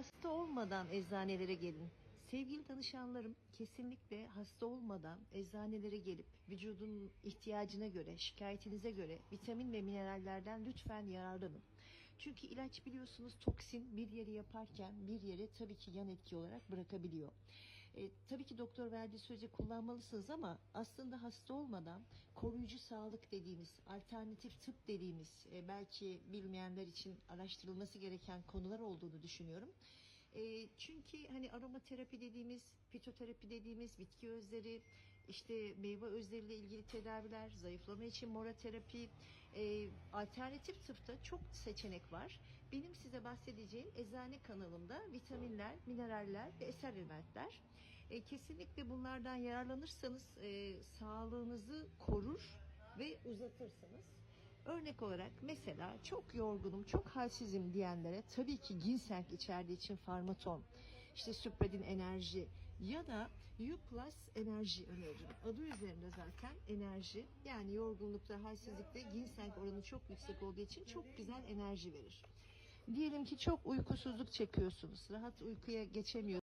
hasta olmadan eczanelere gelin. Sevgili danışanlarım kesinlikle hasta olmadan eczanelere gelip vücudun ihtiyacına göre, şikayetinize göre vitamin ve minerallerden lütfen yararlanın. Çünkü ilaç biliyorsunuz toksin bir yeri yaparken bir yere tabii ki yan etki olarak bırakabiliyor. E, tabii ki doktor verdiği sürece kullanmalısınız ama aslında hasta olmadan koruyucu sağlık dediğimiz, alternatif tıp dediğimiz e, belki bilmeyenler için araştırılması gereken konular olduğunu düşünüyorum. E, çünkü hani aromaterapi dediğimiz, fitoterapi dediğimiz bitki özleri, işte meyve özleriyle ilgili tedaviler, zayıflama için moraterapi, e, alternatif tıpta çok seçenek var. Benim size bahsedeceğim eczane kanalımda vitaminler, mineraller ve eser elementler. E, kesinlikle bunlardan yararlanırsanız e, sağlığınızı korur ve uzatırsınız. Örnek olarak mesela çok yorgunum, çok halsizim diyenlere tabii ki ginseng içerdiği için farmaton, işte supradin enerji ya da U plus enerji öneririm. Adı üzerinde zaten enerji yani yorgunlukta, halsizlikte ginseng oranı çok yüksek olduğu için çok güzel enerji verir. Diyelim ki çok uykusuzluk çekiyorsunuz, rahat uykuya geçemiyorsunuz.